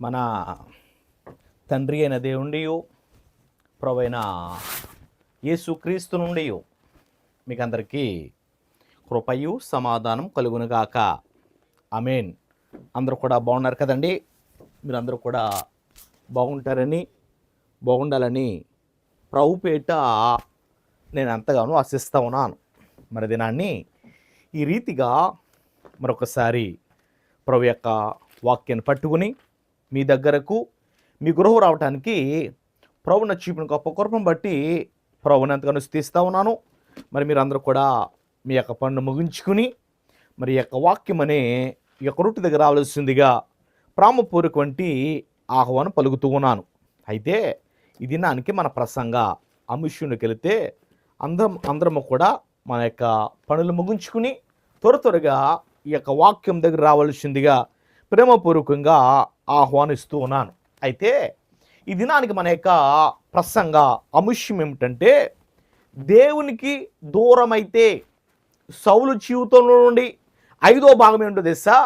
మన తండ్రి అయిన దేవుండి ప్రవైన యేసుక్రీస్తు నుండి మీకు అందరికీ కృపయు సమాధానం కలుగునుగాక అమేన్ అందరూ కూడా బాగున్నారు కదండి? మీరందరూ కూడా బాగుంటారని బాగుండాలని ప్రభుపేట నేను ఎంతగానో ఆశిస్తూ ఉన్నాను. మరి దినాన్ని ఈ రీతిగా మరొకసారి ప్రభు యొక్క వాక్యాన్ని పట్టుకుని మీ దగ్గరకు మీ గృహం రావడానికి ప్రభున చూపిన గొప్ప కృపను బట్టి ప్రభుని ఎంతగానో స్థిస్తూ ఉన్నాను. మరి మీరందరూ కూడా మీ యొక్క పన్ను ముగించుకుని మరి యొక్క వాక్యం అనే ఈ యొక్క రొట్టె దగ్గర రావాల్సిందిగా ప్రామపూర్వకవంటి ఆహ్వానం పలుకుతూ ఉన్నాను. అయితే ఈ దినానికి మన ప్రసంగ అంశంలోకి వెళితే అందరం అందరము కూడా మన యొక్క పనులు ముగించుకుని త్వర త్వరగా ఈ యొక్క వాక్యం దగ్గర రావాల్సిందిగా ప్రేమపూర్వకంగా ఆహ్వానిస్తూ ఉన్నాను. అయితే ఈ దినానికి మన యొక్క ప్రసంగ అంశం ఏమిటంటే దేవునికి దూరమైతే సౌలు జీవితంలో నుండి ఐదో భాగం ఏంటో తెలుసా?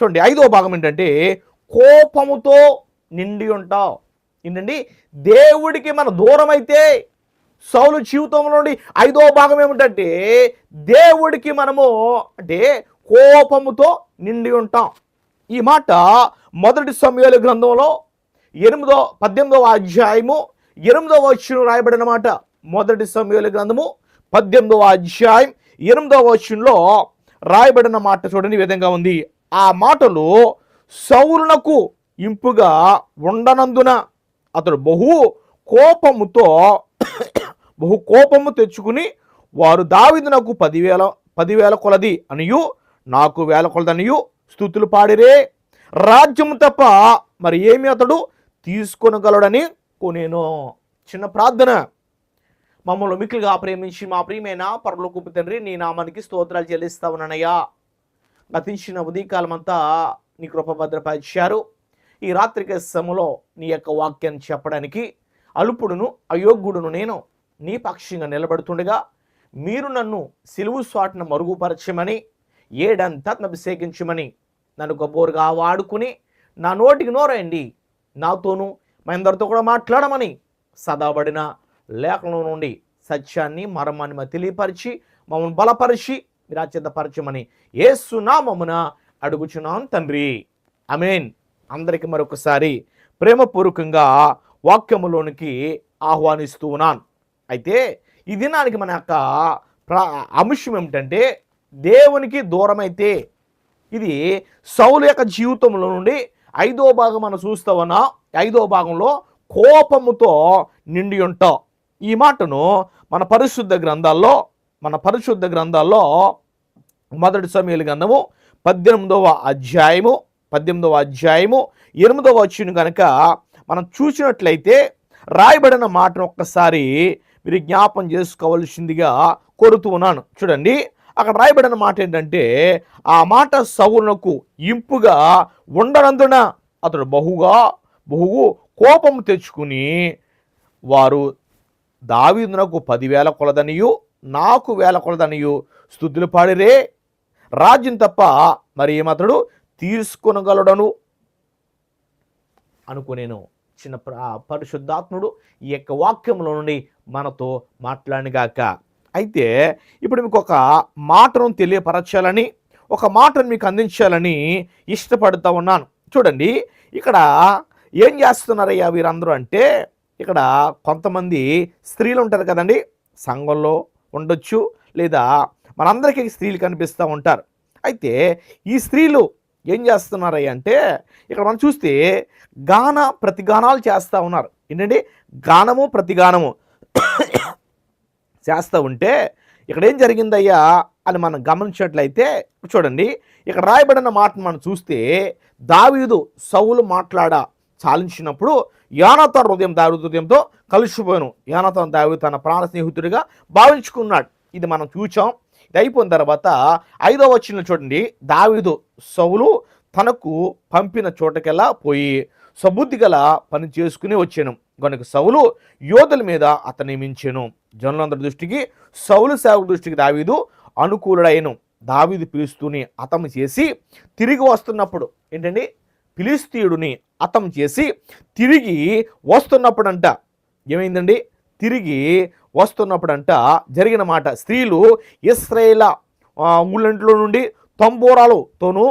చూడండి ఐదో భాగం ఏంటంటే కోపముతో నిండి ఉంటావు. ఏంటండి? దేవుడికి మన దూరం అయితే సౌలు జీవితంలో నుండి ఐదో భాగం ఏమిటంటే దేవుడికి మనము అంటే కోపముతో నిండి ఉంటాం. ఈ మాట మొదటి సమయాల గ్రంథంలో ఎనిమిదో పద్దెనిమిదవ అధ్యాయము ఎనిమిదవ వచ్చిన రాయబడిన మాట. మొదటి సమయాల గ్రంథము పద్దెనిమిదవ అధ్యాయం ఎనిమిదవ వచనంలో రాయబడిన మాట చూడని విధంగా ఉంది. ఆ మాటలు సౌరునకు ఇంపుగా ఉండనందున అతడు బహు కోపముతో బహు కోపము తెచ్చుకుని వారు దావిదునకు పదివేల పదివేల కొలది అనియు నాకు వేల కొలదనియు స్థుతులు పాడిరే. రాజ్యము తప్ప మరి ఏమి అతడు తీసుకొనగలడని కొనేను. చిన్న ప్రార్థన. మమ్మల్ని మిక్కులుగా ప్రేమించి మా ప్రియమైన పరలోకపు తండ్రి నీ నామానికి స్తోత్రాలు చెల్లిస్తా ఉన్నానయ్యా. గతించిన ఉదయకాలం అంతా నీ కృప భద్రపరిచారు. ఈ రాత్రిక సమయంలో నీ యొక్క వాక్యాన్ని చెప్పడానికి అలుపుడును అయోగ్యుడును నేను నీ పక్షంగా నిలబడుతుండగా మీరు నన్ను సిలువు స్వాటిన మరుగుపరచమని ఏడంతా అభిషేకించమని నన్ను గొప్పగా వాడుకుని నా నోటికి నోరండి నాతోనూ మా ఇందరితో కూడా మాట్లాడమని సదాబడిన లేఖనం నుండి సత్యాన్ని మరమాన్ని మా తెలియపరిచి మమ్మల్ని బలపరిచి మీరు ఏసునామమున అడుగుచున్నాం తండ్రి. అమేన్ అందరికి మరొకసారి ప్రేమపూర్వకంగా వాక్యములోనికి ఆహ్వానిస్తూ ఉన్నాను. అయితే ఈ దినానికి మన యొక్క ప్ర అంశం ఏమిటంటే దేవునికి దూరమైతే ఇది సౌలు యొక్క జీవితంలో నుండి ఐదో భాగం మనం చూస్తామన్నా ఐదో భాగంలో కోపముతో నిండి ఉంటాం. ఈ మాటను మన పరిశుద్ధ గ్రంథాల్లో మన పరిశుద్ధ గ్రంథాల్లో మొదటి సమయాల గ్రంథము పద్దెనిమిదవ అధ్యాయము పద్దెనిమిదవ అధ్యాయము ఎనిమిదవ వచ్చిన కనుక మనం చూసినట్లయితే రాయబడిన మాటను ఒక్కసారి మీరు జ్ఞాపం చేసుకోవాల్సిందిగా కోరుతూ ఉన్నాను. చూడండి అక్కడ రాయబడిన మాట ఏంటంటే ఆ మాట సౌరునకు ఇంపుగా ఉండనందున అతడు బహుగా బహు కోపం తెచ్చుకుని వారు దావీదునకు పదివేల కొలదనియు నాకు వేల కొలదనియు స్థుతులు పాడిరే రాజ్యం తప్ప మరి ఏమతడు తీసుకొనగలడను అనుకునేను. చిన్న పరిశుద్ధాత్ముడు ఈ యొక్క వాక్యంలో నుండి మనతో మాట్లాడిగాక అయితే ఇప్పుడు మీకు ఒక మాటను తెలియపరచాలని ఒక మాటను మీకు అందించాలని ఇష్టపడుతూ ఉన్నాను. చూడండి ఇక్కడ ఏం చేస్తున్నారయ్యా వీరందరూ అంటే ఇక్కడ కొంతమంది స్త్రీలు ఉంటారు కదండి సంఘంలో ఉండొచ్చు లేదా మనందరికీ స్త్రీలు కనిపిస్తూ ఉంటారు. అయితే ఈ స్త్రీలు ఏం చేస్తున్నారయ్య అంటే ఇక్కడ మనం చూస్తే గాన ప్రతిగానాలు చేస్తూ ఉన్నారు. ఏంటంటే గానము ప్రతిగానము. చేస్తూ ఉంటే ఇక్కడ ఏం జరిగిందయ్యా అని మనం గమనించినట్లయితే చూడండి ఇక్కడ రాయబడిన మాటను మనం చూస్తే దావీదు సౌలు మాట్లాడ చాలించినప్పుడు యానతో హృదయం దావి హృదయంతో కలిసిపోయాను. యానతో దావి తన ప్రాణ స్నేహితుడిగా భావించుకున్నాడు. ఇది మనం చూచాం. ఇది అయిపోయిన తర్వాత ఐదో వచ్చిన చూడండి దావీదు సౌలు తనకు పంపిన చోటకెల్లా పోయి సబుద్ధి గల పని చేసుకుని వచ్చాను. కనుక సౌలు యోధుల మీద అతని నియమించాను జనులందరి దృష్టికి సౌలు సేవకు దృష్టికి దావీదు అనుకూలుడైను దావీదు పిలుస్తూని అతం చేసి తిరిగి వస్తున్నప్పుడు ఏంటండి? పిలిస్తీయుడిని అతం చేసి తిరిగి వస్తున్నప్పుడంట. ఏమైందండి? తిరిగి వస్తున్నప్పుడంట జరిగిన మాట. స్త్రీలు ఇస్రాయేల ఊళ్ళంట్లో నుండి తంబూరాలతోనూ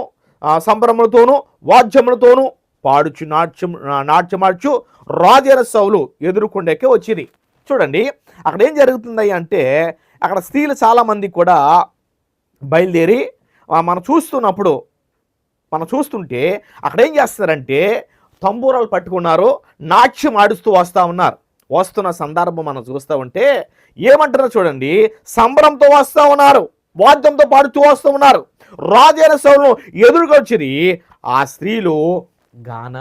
సంబరములతోనూ వాద్యములతోనూ పాడుచు నాట్యం నాట్యమాడుచు రాజైన సౌలు ఎదుర్కొండకే వచ్చింది చూడండి అక్కడ ఏం జరుగుతుంది అంటే అక్కడ స్త్రీలు చాలామంది కూడా బయలుదేరి మనం చూస్తున్నప్పుడు మనం చూస్తుంటే అక్కడ ఏం చేస్తారంటే తంబూరాలు పట్టుకున్నారు నాట్యం ఆడుస్తూ వస్తూ ఉన్నారు. వస్తున్న సందర్భం మనం చూస్తూ ఉంటే ఏమంటారో చూడండి సంబరంతో వస్తూ ఉన్నారు వాద్యంతో పాడుతూ వస్తూ ఉన్నారు. రాజైన సౌలను ఎదురుకొచ్చిరి ఆ స్త్రీలు గాన?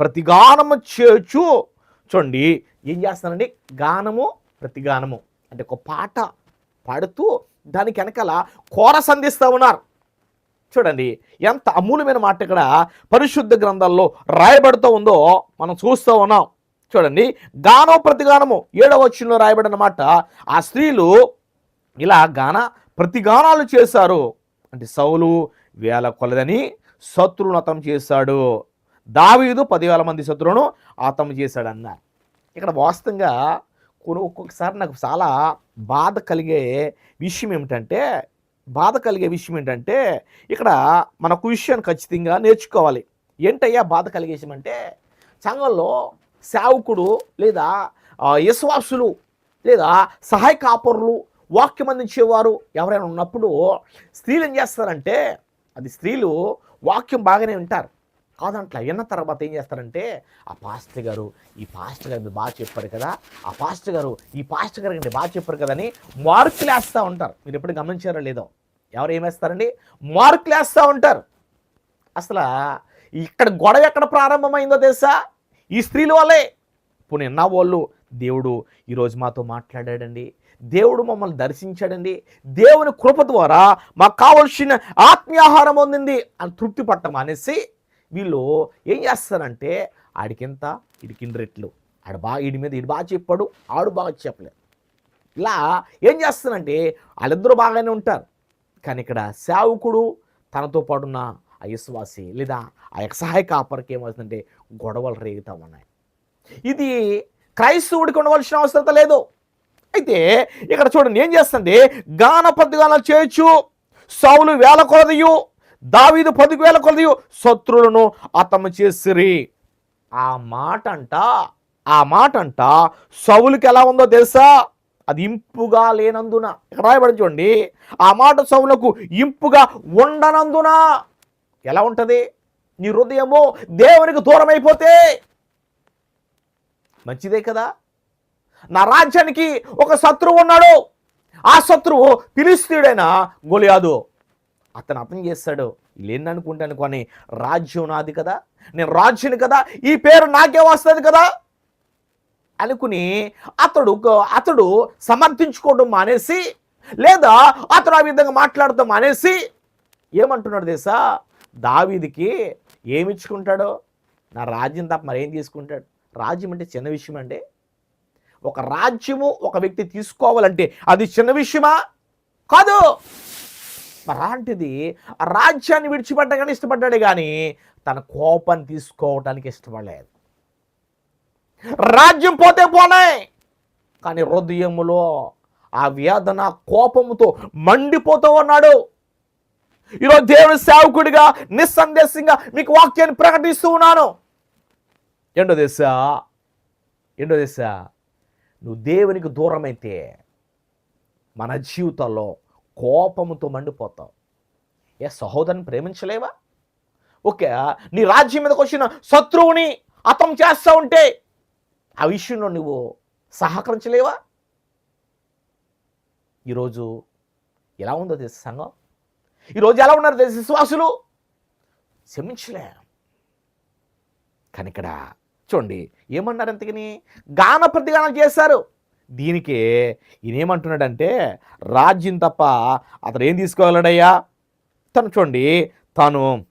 ప్రతిగానము చేయొచ్చు చూడండి ఏం చేస్తానండి గానము ప్రతిగానము. అంటే ఒక పాట పాడుతూ దానికి వెనకాల కోర సంధిస్తూ ఉన్నారు. చూడండి ఎంత అమూల్యమైన మాట ఇక్కడ పరిశుద్ధ గ్రంథాల్లో రాయబడుతూ ఉందో మనం చూస్తూ ఉన్నాం. చూడండి గానం ప్రతిగానము ఏడవ వచ్చిలో రాయబడిన మాట ఆ స్త్రీలు ఇలా గాన ప్రతిగానాలు చేశారు. అంటే సౌలు వేల కొలదని శత్రువును అతం చేశాడు. దావీదు పదివేల మంది శత్రువును అతం చేశాడు అన్నారు ఇక్కడ వాస్తవంగా కొన్ని ఒక్కొక్కసారి నాకు చాలా బాధ కలిగే విషయం ఏమిటంటే బాధ కలిగే విషయం ఏంటంటే ఇక్కడ మనకు విషయాన్ని ఖచ్చితంగా నేర్చుకోవాలి. ఏంటయ్యా బాధ కలిగే విషయం అంటే సంఘంలో సేవకుడు లేదా యశ్వాసులు విశ్వాసులు లేదా సహాయ కాపరులు వాక్యం అందించేవారు ఎవరైనా ఉన్నప్పుడు స్త్రీలు ఏం చేస్తారంటే అది స్త్రీలు వాక్యం బాగానే వింటారు. కాదంట్లా విన్న తర్వాత ఏం చేస్తారంటే ఆ పాస్టర్ గారు ఈ పాస్టర్ గారు బాగా చెప్పారు కదా ఆ పాస్టర్ గారు ఈ పాస్టర్ గారు అంటే బాగా చెప్పారు కదా అని మార్కులు వేస్తూ ఉంటారు. మీరు ఎప్పుడు గమనించారో లేదో. ఎవరు ఏమేస్తారండి మార్కులు వేస్తూ ఉంటారు. అసలు ఇక్కడ గొడవ ఎక్కడ ప్రారంభమైందో తెలుసా? ఈ స్త్రీల వల్లే. ఇప్పుడు నిన్న వాళ్ళు దేవుడు ఈరోజు మాతో మాట్లాడాడండి. దేవుడు మమ్మల్ని దర్శించాడండి. దేవుని కృప ద్వారా మాకు కావలసిన ఆత్మీయాహారం పొందింది అని తృప్తి పట్టం అనేసి వీళ్ళు ఏం చేస్తారంటే ఆడికింత? ఇడికింద రెట్లు. ఆడు బాగా ఈడి మీద ఈడు బాగా చెప్పాడు ఆడు బాగా చెప్పలేదు. ఇలా ఏం చేస్తానంటే వాళ్ళిద్దరూ బాగానే ఉంటారు. కానీ ఇక్కడ సేవకుడు తనతో పాటున్న ఆ విశ్వాసి లేదా ఆ యొక్క సహాయ కాపరికి ఏమవుతుందంటే గొడవలు రేగుతా ఉన్నాయి. ఇది క్రైస్తవుడికి ఉండవలసిన అవసరం లేదు. అయితే ఇక్కడ చూడండి ఏం చేస్తుంది? గాన పద్దుగానాలు చేయొచ్చు సౌలు వేల కొలదయు దావీదు పదికి వేల కొలదయు శత్రువులను అతము చేసిరి. ఆ మాట అంట ఆ మాట అంట సౌలుకి ఎలా ఉందో తెలుసా? అది ఇంపుగా లేనందున. ఇక్కడ రాయబడి చూడండి ఆ మాట సౌలకు ఇంపుగా ఉండనందున. ఎలా ఉంటుంది? నీ హృదయము దేవునికి దూరం అయిపోతే మంచిదే కదా? నా రాజ్యానికి ఒక శత్రువు ఉన్నాడు. ఆ శత్రువు ఫిలిస్తీయుడైన గొలియాదు. అతను అర్థం చేస్తాడు లేననుకుంటాను అనుకోని రాజ్యం నాది కదా నేను రాజ్యుని కదా ఈ పేరు నాకే వస్తుంది కదా అనుకుని అతడు అతడు సమర్థించుకోవడం మానేసి లేదా అతడు ఆ విధంగా మాట్లాడటం మానేసి ఏమంటున్నాడు తెలుసా? దావీదికి ఏమి ఇచ్చుకుంటాడో? నా రాజ్యం తప్ప మరేం తీసుకుంటాడు? రాజ్యం అంటే చిన్న విషయం అండి. ఒక రాజ్యము ఒక వ్యక్తి తీసుకోవాలంటే అది చిన్న విషయమా? కాదు. అలాంటిది రాజ్యాన్ని విడిచిపెట్టగానే ఇష్టపడ్డాడు కానీ తన కోపాన్ని తీసుకోవటానికి ఇష్టపడలేదు. రాజ్యం పోతే పోనే. కానీ హృదయములో ఆ వేదన కోపముతో మండిపోతూ ఉన్నాడు. ఈరోజు దేవుని సేవకుడిగా నిస్సందేశంగా మీకు వాక్యాన్ని ప్రకటిస్తూ ఉన్నాను. ఏంటో తెలుసా? ఏంటో తెలుసా? నువ్వు దేవునికి దూరమైతే మన జీవితంలో కోపముతో మండిపోతావు. ఏ సహోదరుని ప్రేమించలేవా? ఓకే నీ రాజ్యం మీదకి వచ్చిన శత్రువుని అతం చేస్తా ఉంటే ఆ విషయంలో నువ్వు సహకరించలేవా? ఈరోజు ఎలా ఉందో తెలుసు సంఘం? ఈరోజు ఎలా ఉన్నారు తెలుసు విశ్వాసులు? క్షమించలే. కానీ ఇక్కడ చూడండి ఏమన్నారు అంతకని గాన ప్రతిగానం చేశారు. దీనికి ఈయనేమంటున్నాడంటే రాజ్యం తప్ప అతను ఏం తీసుకోగలడయ్యా? తను చూడండి తాను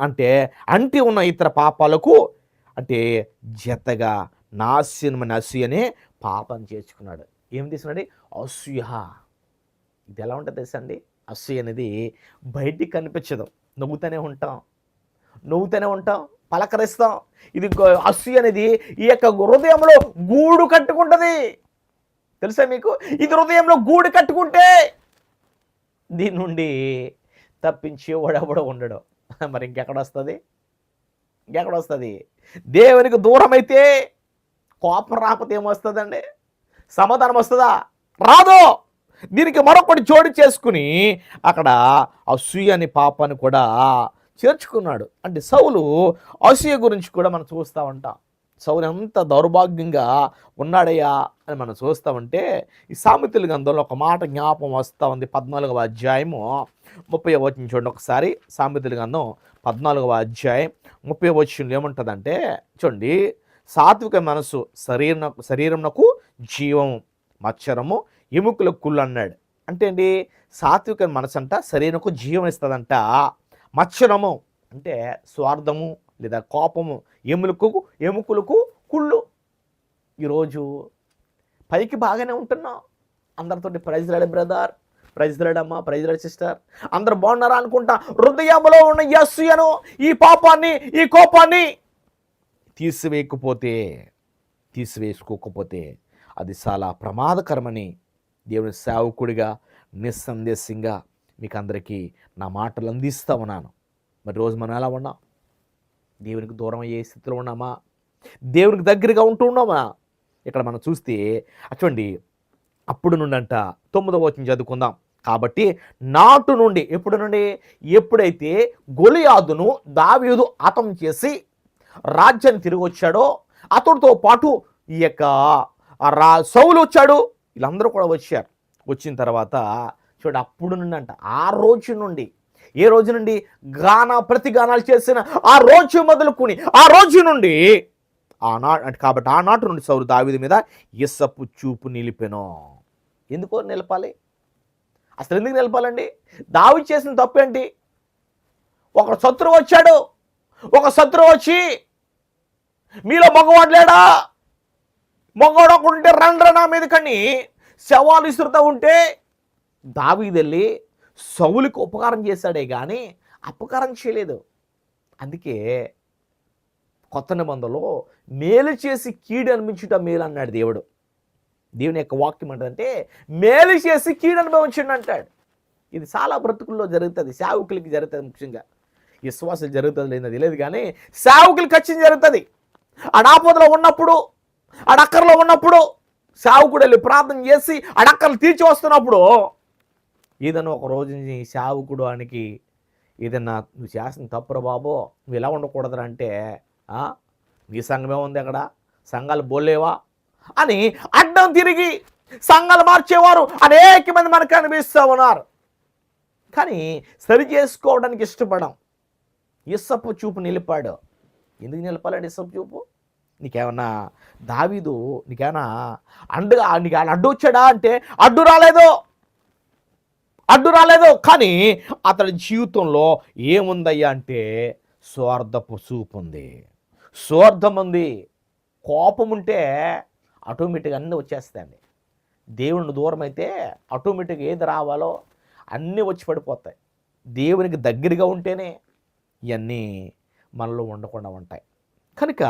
అంటే అంటి ఉన్న ఇతర పాపాలకు అంటే జతగా నాశనమైన అసూయ అనే పాపం చేర్చుకున్నాడు. ఏం తీసుకున్నాడు అసూయ. ఇది ఎలా ఉంటుంది తెలుసా అండి? అసూయ అనేది బయటికి కనిపించదు. నవ్వుతూనే ఉంటాం. నవ్వుతూనే ఉంటాం. పలకరిస్తాం. ఇది అస్సు అసూయ అనేది ఈ యొక్క హృదయంలో గూడు కట్టుకుంటుంది. తెలుసా మీకు? ఇది హృదయంలో గూడు కట్టుకుంటే దీని నుండి తప్పించి వాడెవడో ఉండడు. మరి ఇంకెక్కడ వస్తుంది? ఇంకెక్కడ వస్తుంది? దేవునికి దూరం అయితే కోపం రాకపోతే ఏమొస్తుందండి? సమాధానం వస్తుందా? రాదు. దీనికి మరొకటి జోడి చేసుకుని అక్కడ అసూయ అనే పాపాన్ని కూడా చేర్చుకున్నాడు. అంటే సౌలు అసూయ గురించి కూడా మనం చూస్తూ ఉంటాం. సౌలు ఎంత దౌర్భాగ్యంగా ఉన్నాడయ్యా అని మనం చూస్తామంటే ఈ సామెతలు గ్రంథంలో ఒక మాట జ్ఞాపం వస్తూ ఉంది పద్నాలుగవ అధ్యాయము ముప్పై వచ్చిన చూడండి ఒకసారి. సామెతలు గ్రంథం పద్నాలుగవ అధ్యాయం ముప్పై వచ్చిన ఏముంటుందంటే చూడండి సాత్విక మనసు శరీరం శరీరంనకు జీవము మచ్చరము ఎముకలకు కుళ్ళు అన్నాడు. అంటే అండి సాత్విక మనసు అంట శరీరంకు జీవం ఇస్తుందంట. మచ్చరము అంటే స్వార్థము లేదా కోపము. ఎములకు ఎముకలకు కుళ్ళు. ఈరోజు పైకి బాగానే ఉంటున్నాం. అందరితోటి ప్రైజ్ రాడే బ్రదర్. ప్రైజ్ రాడమ్మా ప్రైజ్ రాడు సిస్టర్. అందరు బాగున్నారా అనుకుంటా? హృదయంలో ఉన్న యస్సుయను ఈ పాపాన్ని ఈ కోపాన్ని తీసివేయకపోతే తీసివేసుకోకపోతే అది చాలా ప్రమాదకరమని దేవుని సేవకుడిగా నిస్సందేశంగా మీకు అందరికీ నా మాటలు అందిస్తూ ఉన్నాను. మరి రోజు మనం ఎలా ఉన్నాం? దేవునికి దూరం అయ్యే స్థితిలో ఉన్నామా? దేవునికి దగ్గరగా ఉంటూ ఉన్నామా? ఇక్కడ మనం చూస్తే చూడండి అప్పుడు నుండి అంట తొమ్మిదవ వచ్చిన చదువుకుందాం. కాబట్టి నాటు నుండి ఎప్పుడు నుండి? ఎప్పుడైతే గొలియాదును దావీదు హతం చేసి రాజ్యాన్ని తిరిగి వచ్చాడో అతడితో పాటు ఈ యొక్క రా సౌలు వచ్చాడు. వీళ్ళందరూ కూడా వచ్చారు. వచ్చిన తర్వాత చూడు అప్పుడు నుండి అంట ఆ రోజు నుండి ఏ రోజు నుండి? గాన ప్రతిగానాలు చేసిన ఆ రోజు మొదలుకొని ఆ రోజు నుండి ఆనా అంటే కాబట్టి ఆనాటి నుండి సౌరు దావిది మీద ఇసపు చూపు నిలిపెను. ఎందుకో నిలపాలి? అసలు ఎందుకు నిలపాలండి? దావి చేసిన తప్పు ఏంటి? ఒక శత్రువు వచ్చాడు ఒక శత్రువు వచ్చి మీలో మగవాడు లేడా? మగవాడు ఒకటి ఉంటే రండ్ర నా మీద కానీ శవాలు ఇసురుతూ ఉంటే దావీదెళ్ళి సౌలుకి ఉపకారం చేశాడే కానీ అపకారం చేయలేదు. అందుకే కొత్త నిబంధనలో మేలు చేసి కీడు అనిపించుట మేలు అన్నాడు దేవుడు. దేవుని యొక్క వాక్యం ఏంటంటే మేలు చేసి కీడు అనుభవించండి అంటాడు. ఇది చాలా బ్రతుకుల్లో జరుగుతుంది సేవకులకి జరుగుతుంది ముఖ్యంగా. విశ్వాసం జరుగుతుంది లేదని తెలియదు కానీ సేవకులు ఖచ్చితంగా జరుగుతుంది. అడాపదలో ఉన్నప్పుడు అడక్కర్లో ఉన్నప్పుడు సేవకుడు వెళ్ళి ప్రార్థన చేసి అడక్కర్లు తీర్చి వస్తున్నప్పుడు ఏదైనా ఒక రోజు నీ అనికి ఏదన్నా నువ్వు చేసిన తప్పురా బాబో నువ్వు ఇలా ఉండకూడదురా అంటే నీ సంఘమే ఉంది అక్కడ సంఘాలు బోలేవా అని అడ్డం తిరిగి సంఘాలు మార్చేవారు అనేక మంది మనకు కనిపిస్తూ ఉన్నారు. కానీ సరి చేసుకోవడానికి ఇష్టపడం. ఇసప్పు చూపు నిలిపాడు. ఎందుకు నిలపాలండి ఇసప్పు చూపు? నీకేమన్నా దావీదు నీకేమన్నా అండగా నీకు అడ్డు వచ్చాడా అంటే అడ్డు రాలేదు. అడ్డు రాలేదు. కానీ అతడి జీవితంలో ఏముందయ్యా అంటే స్వార్థపు చూపు ఉంది. స్వార్థం ఉంది కోపం ఉంటే ఆటోమేటిక్గా అన్నీ వచ్చేస్తాయండి. దేవుని దూరం అయితే ఆటోమేటిక్గా ఏది రావాలో అన్నీ వచ్చి పడిపోతాయి. దేవునికి దగ్గరగా ఉంటేనే ఇవన్నీ మనలో ఉండకుండా ఉంటాయి. కనుక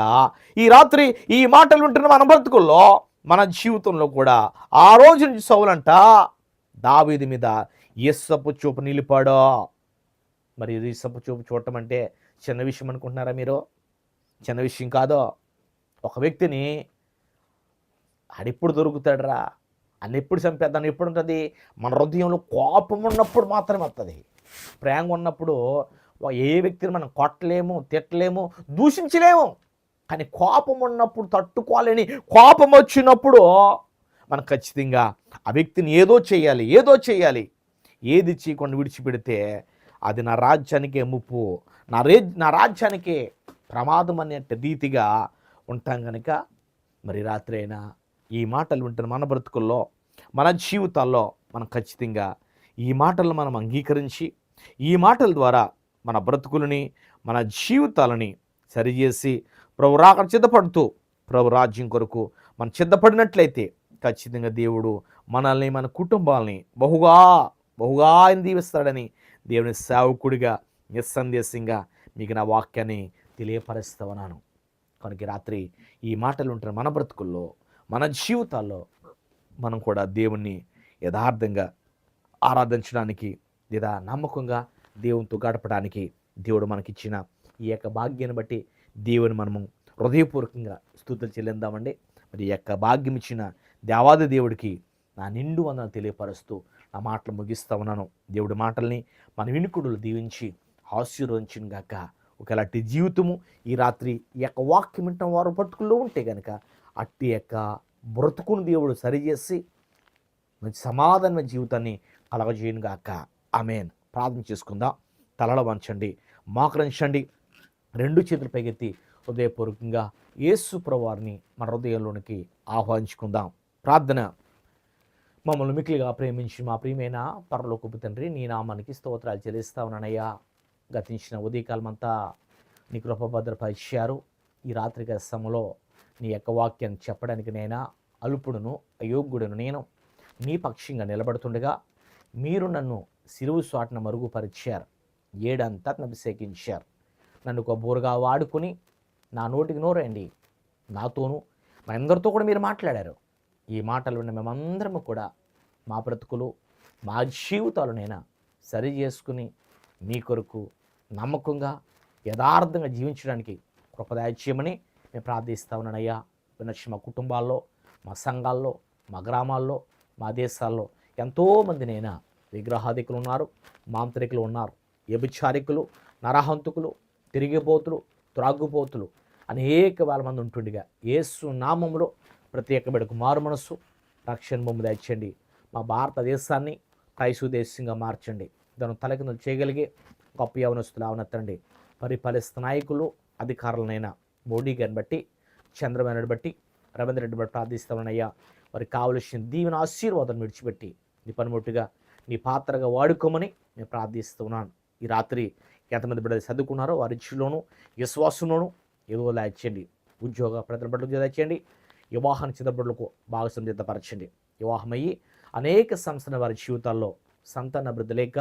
ఈ రాత్రి ఈ మాటలు ఉంటున్న మన బ్రతుకుల్లో మన జీవితంలో కూడా ఆ రోజు నుంచి సౌలంట దావీది మీద ఇస్సపు చూపు నిలిపాడో? మరి ఇది చూపు చూడటం అంటే చిన్న విషయం అనుకుంటున్నారా మీరు? చిన్న విషయం కాదో. ఒక వ్యక్తిని ఆడెప్పుడు దొరుకుతాడరా? అని ఎప్పుడు చంపేద్దాం? ఎప్పుడు ఉంటుంది? మన హృదయంలో కోపం ఉన్నప్పుడు మాత్రమే వస్తుంది ప్రేమ ఉన్నప్పుడు ఏ వ్యక్తిని మనం కొట్టలేము తిట్టలేము దూషించలేము. కానీ కోపం ఉన్నప్పుడు తట్టుకోలేని కోపం వచ్చినప్పుడు మనం ఖచ్చితంగా ఆ వ్యక్తిని ఏదో చేయాలి ఏదో చేయాలి. ఏది చేయకుండా విడిచిపెడితే అది నా రాజ్యానికే ముప్పు నా రే నా రాజ్యానికే ప్రమాదం అనే రీతిగా ఉంటాం కనుక మరి రాత్రి అయినా ఈ మాటలు వింటున్న మన బ్రతుకుల్లో మన జీవితాల్లో మనం ఖచ్చితంగా ఈ మాటలను మనం అంగీకరించి ఈ మాటల ద్వారా మన బ్రతుకులని మన జీవితాలని సరిచేసి ప్రభు రాక సిద్ధపడుతూ ప్రభు రాజ్యం కొరకు మనం సిద్ధపడినట్లయితే ఖచ్చితంగా దేవుడు మనల్ని మన కుటుంబాలని బహుగా బహుగా ఆయన దీవిస్తాడని దేవుని సేవకుడిగా నిస్సందేశంగా మీకు నా వాక్యాన్ని తెలియపరుస్తూ ఉన్నాను కనుక రాత్రి ఈ మాటలు ఉంటున్న మన బ్రతుకుల్లో మన జీవితాల్లో మనం కూడా దేవుణ్ణి యథార్థంగా ఆరాధించడానికి లేదా నమ్మకంగా దేవునితో గడపడానికి దేవుడు మనకిచ్చిన ఈ యొక్క భాగ్యాన్ని బట్టి దేవుని మనము హృదయపూర్వకంగా స్థుతులు చెల్లిందామండి మరి ఈ యొక్క భాగ్యం ఇచ్చిన దేవాది దేవుడికి నా నిండు వందన తెలియపరుస్తూ ఆ మాటలు ముగిస్తా ఉన్నాను. దేవుడి మాటల్ని మన వినుకుడులు దీవించి ఆశీర్వదించిన గాక. ఒకలాంటి జీవితము ఈ రాత్రి ఈ యొక్క వాక్యం వింటాం. వారు బ్రతుకుల్లో ఉంటే కనుక అట్టి యొక్క బ్రతుకును దేవుడు సరిచేసి మంచి సమాధానమైన జీవితాన్ని కలగజేయను గాక. ఆమెన్. ప్రార్థన చేసుకుందాం. తలలో వంచండి. మాకరించండి రెండు చేతులు పైకెత్తి హృదయపూర్వకంగా యేసు ప్రవారిని మన హృదయంలోనికి ఆహ్వానించుకుందాం. ప్రార్థన మమ్మల్ని మిక్కిలిగా ప్రేమించి మా ప్రియమైన పరలోకపు తండ్రి నీ నామానికి స్తోత్రాలు చెల్లిస్తా ఉన్నానయ్యా. గతించిన ఉదయకాలమంతా నీ కృపభద్రపరిచారు ఈ రాత్రి సమయంలో నీ యొక్క వాక్యాన్ని చెప్పడానికి నైనా అల్పుడును అయోగ్యుడును నేను. నీ పక్షంగా నిలబడుతుండగా మీరు నన్ను సిరువు స్వాటన మరుగుపరిచారు. ఏడంతా నభిషేకించారు నన్ను ఒక బోరుగా వాడుకొని నా నోటికి నోరండి. నాతోనూ మా అందరితో కూడా మీరు మాట్లాడారు. ఈ మాటలు ఉన్న మేమందరము కూడా మా బ్రతుకులు మా జీవితాలనైనా సరి చేసుకుని మీ కొరకు నమ్మకంగా యథార్థంగా జీవించడానికి కృపదాయచేయమని మేము ప్రార్థిస్తా ఉన్నానయ్యా. వినొచ్చి మా కుటుంబాల్లో మా సంఘాల్లో మా గ్రామాల్లో మా దేశాల్లో ఎంతోమందినైనా విగ్రహాధికులు ఉన్నారు మాంత్రికులు ఉన్నారు వ్యభిచారికులు నరహంతుకులు తిరిగిపోతులు త్రాగుపోతులు అనేక వేల మంది ఉంటుండగా ఏసు నామంలో ప్రత్యేక బిడకు కుమారు మనస్సు. రక్షణ బొమ్మ తెచ్చండి మా భారతదేశాన్ని క్రైస్తవ దేశంగా మార్చండి. దాన్ని తలకిందులు చేయగలిగే గొప్ప యవనస్తులు అవనెత్తండి పరిపాలిస్త నాయకులు అధికారులనైనా మోడీ గారిని బట్టి చంద్రబాబు బట్టి రవీంద్ర రెడ్డి బట్టి ప్రార్థిస్తామనయ్యా. వారికి కావలసిన దీవెన ఆశీర్వాదం విడిచిపెట్టి నీ పనిముట్టుగా నీ పాత్రగా వాడుకోమని నేను ప్రార్థిస్తున్నాను ఈ రాత్రి ఎంతమంది బిడ్డలు చదువుకున్నారో వారి ఇచ్చిలోను విశ్వాసంలోను ఏదో దాచేయండి ఉద్యోగ ప్రజల బిడ్డలకు దాచేయండి వివాహాన్ని చిన్నబిడ్డలకు భాగస్వామ్యం సిద్ధపరచండి. వివాహమయ్యి అనేక సంస్థల వారి జీవితాల్లో సంతాన అభివృద్ధి లేక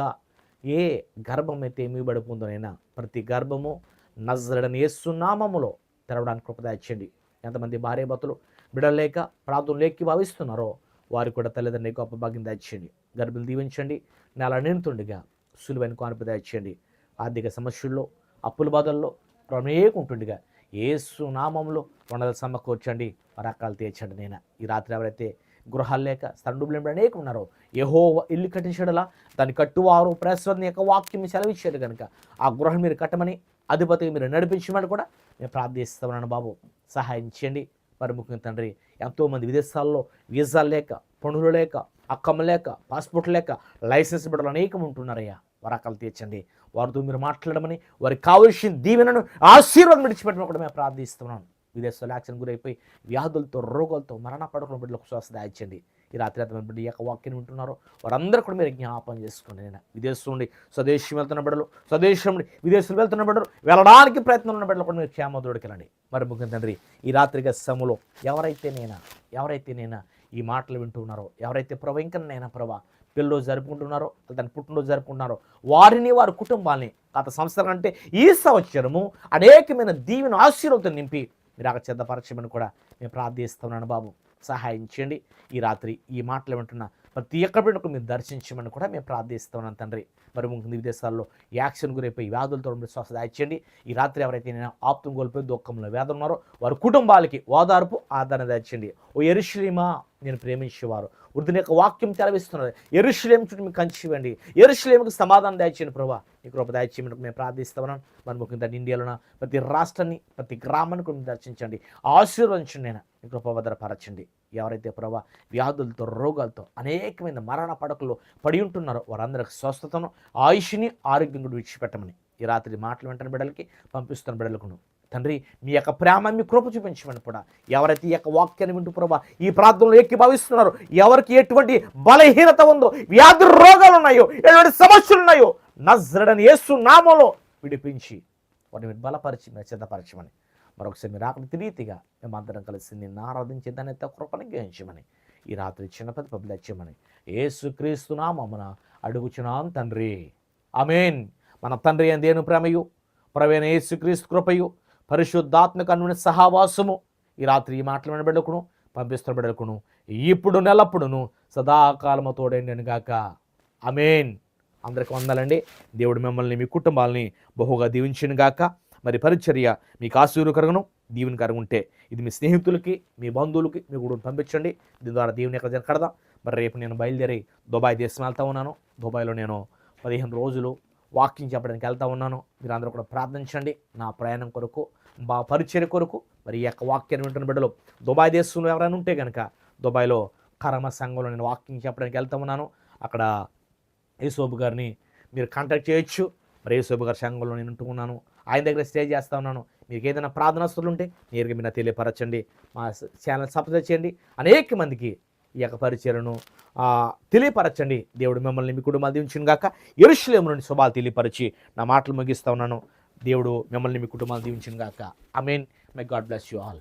ఏ గర్భం అయితే ఏమిబడిపోందోనైనా ప్రతి గర్భము నజరడని ఏసునామములో తెరవడానికి కృపదాయించండి ఎంతమంది భార్య భర్తలు బిడ్డలు లేక ప్రాంతం లేకి భావిస్తున్నారో వారు కూడా తల్లిదండ్రులకు గొప్ప భాగ్యం దాచేయండి గర్భులు దీవించండి నెల నిండుతుండగా సులువైన కానుప దాచేయండి ఆర్థిక సమస్యల్లో అప్పుల బాధల్లో అనేక ఉంటుండగా ఏసు నామంలో వనరులు సమకూర్చండి రకాలు తీర్చండి నేను. ఈ రాత్రి ఎవరైతే గృహాలు లేక తండ్రులు అనేక ఉన్నారో ఏహో ఇల్లు కట్టించడలా దాన్ని కట్టువారు ప్రశ్న యొక్క వాక్యం సెలవిచ్చారు కనుక ఆ గృహం మీరు కట్టమని అధిపతిగా మీరు నడిపించమని కూడా నేను ప్రార్థిస్తున్నాను బాబు. సహాయం చేయండి. మరి ముఖ్యంగా తండ్రి ఎంతోమంది విదేశాల్లో వీసాలు లేక పనులు లేక అక్కమ్మ లేక పాస్పోర్ట్ లేక లైసెన్స్ బిడ్డలు అనేకం ఉంటున్నారయ్యా. వరకలు తీర్చండి. వారితో మీరు మాట్లాడమని వారికి కావలసిన దీవెనను ఆశీర్వాదం విడిచిపెట్టమని కూడా మేము ప్రార్థిస్తున్నాను విదేశాల్లో యాక్సిడెంట్ గురైపోయి వ్యాధులతో రోగాలతో మరణ పడకుండా బిడ్డలకు శ్వాస దాయించండి. ఈ రాత్రి అతను బిడ్డ యొక్క వాక్యం వింటున్నారో వారందరూ కూడా మీరు జ్ఞాపం చేసుకోండి. నేను విదేశం నుండి స్వదేశం వెళ్తున్న బిడ్డలు స్వదేశం నుండి విదేశం వెళ్తున్న బిడ్డలు వెళ్ళడానికి ప్రయత్నం ఉన్న బిడ్డలు కూడా మీరు క్షేమదోడికి వెళ్ళండి. మరి ముఖ్యం తండ్రి ఈ రాత్రిగా సమలో ఎవరైతే నేనా ఎవరైతే నేనా ఈ మాటలు వింటున్నారో ఎవరైతే ప్రభు ఇంకా నైనా ప్రభా పిల్లలు జరుపుకుంటున్నారో దాని పుట్టినరోజు జరుపుకుంటున్నారో వారిని వారి కుటుంబాన్ని గత సంవత్సరం అంటే ఈ సంవత్సరము అనేకమైన దీవెన ఆశీర్వాదం నింపి మీరు అక్కడ కూడా నేను ప్రార్థిస్తున్నాను బాబు. సహాయం చేయండి. ఈ రాత్రి ఈ మాటలు వింటున్న ప్రతి ఒక్క బిడ్డకు మీరు దర్శించమని కూడా మేము ప్రార్థిస్తున్నాం తండ్రి. మరి ముందు విదేశాల్లో యాక్షన్ గురైపోయి వ్యాధులతో మీరు శ్వాస దాయించండి ఈ రాత్రి ఎవరైతే నేను ఆప్తం కోల్పోయి దుఃఖంలో వేదన ఉన్నారో వారి కుటుంబాలకి ఓదార్పు ఆదరణ దాచండి ఓ ఎరుశ్రీమా నేను ప్రేమించేవారు. వృద్ధుని యొక్క వాక్యం తెలవిస్తున్నారు ఎరుశ్లేం చుట్టూ మీకు కంచివ్వండి ఎరుశ్లేముకి సమాధానం దాచేయండి ప్రభా. ఈ కృప దాచేయమని మేము ప్రార్థిస్తున్నాం మరి ముఖ్యంగా ఇండియాలో ప్రతి రాష్ట్రాన్ని ప్రతి గ్రామాన్ని కూడా దర్శించండి. ఆశీర్వదించండి నేను ఈ కృప భద్రపరచండి. ఎవరైతే ప్రభా వ్యాధులతో రోగాలతో అనేకమైన మరణ పడకలు పడి ఉంటున్నారో వారందరికి స్వస్థతను ఆయుష్ని ఆరోగ్యం కూడా విడిచిపెట్టమని ఈ రాత్రి మాటలు వెంటనే బిడ్డలకి పంపిస్తున్న బిడ్డలకు తండ్రి మీ యొక్క ప్రేమ మీ కృప చూపించమని కూడా ఎవరైతే ఈ యొక్క వాక్యాన్ని వింటూ ప్రభా ఈ ప్రార్థనలో ఎక్కి భావిస్తున్నారో ఎవరికి ఎటువంటి బలహీనత ఉందో వ్యాధి రోగాలు ఉన్నాయో ఎటువంటి సమస్యలు ఉన్నాయో నజ్రడని యేసు నామంలో విడిపించి వాటిని మీరు బలపరిచి సిద్ధపరచమని మరొకసారి మీరు ఆకలి రీతిగా మేమందరం కలిసి నిన్ను ఆరాధించి దాన్ని కృపను గ్రహించమని ఈ రాత్రి చిన్నపతి పబ్బులు వచ్చమని యేసు అడుగుచున్నాం తండ్రి. అమేన్ మన తండ్రి అని దేని ప్రేమయు? ప్రవీణ యేసుక్రీస్తు కృపయు పరిశుద్ధాత్మక అనుని సహావాసము. ఈ రాత్రి ఈ మాటలు విన పంపిస్తున్న బిడ్డకును ఇప్పుడు నెలప్పుడును సదాకాలము తోడైండను గాక. అమేన్ అందరికి వందాలండి. దేవుడు మిమ్మల్ని మీ కుటుంబాలని బహుగా దీవించినగాక గాక. మరి పరిచర్య మీకు ఆశీర్వకరగను దీవెనకరంగా ఉంటే ఇది మీ స్నేహితులకి మీ బంధువులకి మీ కూడా పంపించండి. దీని ద్వారా దేవుని ఎక్కడ కడదాం. మరి రేపు నేను బయలుదేరి దుబాయ్ దేశం వెళ్తా ఉన్నాను. దుబాయ్లో నేను పదిహేను రోజులు వాకింగ్ చెప్పడానికి వెళ్తా ఉన్నాను. మీరు అందరూ కూడా ప్రార్థించండి. నా ప్రయాణం కొరకు మా పరిచర్య కొరకు మరి ఈ యొక్క వాక్యాన్ని వింటున్న బిడ్డలు దుబాయ్ దేశంలో ఎవరైనా ఉంటే కనుక దుబాయ్లో కరమ సంఘంలో నేను వాకింగ్ చెప్పడానికి వెళ్తా ఉన్నాను. అక్కడ యేసోబు గారిని మీరు కాంటాక్ట్ చేయొచ్చు. మరి యేసోబు గారి సంఘంలో నేను ఉంటున్నాను. ఆయన దగ్గర స్టే చేస్తా ఉన్నాను. మీకు ఏదైనా ప్రార్థనాస్తులు ఉంటే నేరుగా మీరు తెలియపరచండి. మా ఛానల్ సబ్స్క్రైబ్ చేయండి. అనేక మందికి ఈ యొక్క పరిచయలను తెలియపరచండి. దేవుడు మిమ్మల్ని మీ కుటుంబాలు దీవించిన గాక. ఎరుషులేము నుండి శుభాలు తెలియపరిచి నా మాటలు ముగిస్తా ఉన్నాను. దేవుడు మిమ్మల్ని మీ కుటుంబాలు దీవించిన గాక. I mean my God bless you all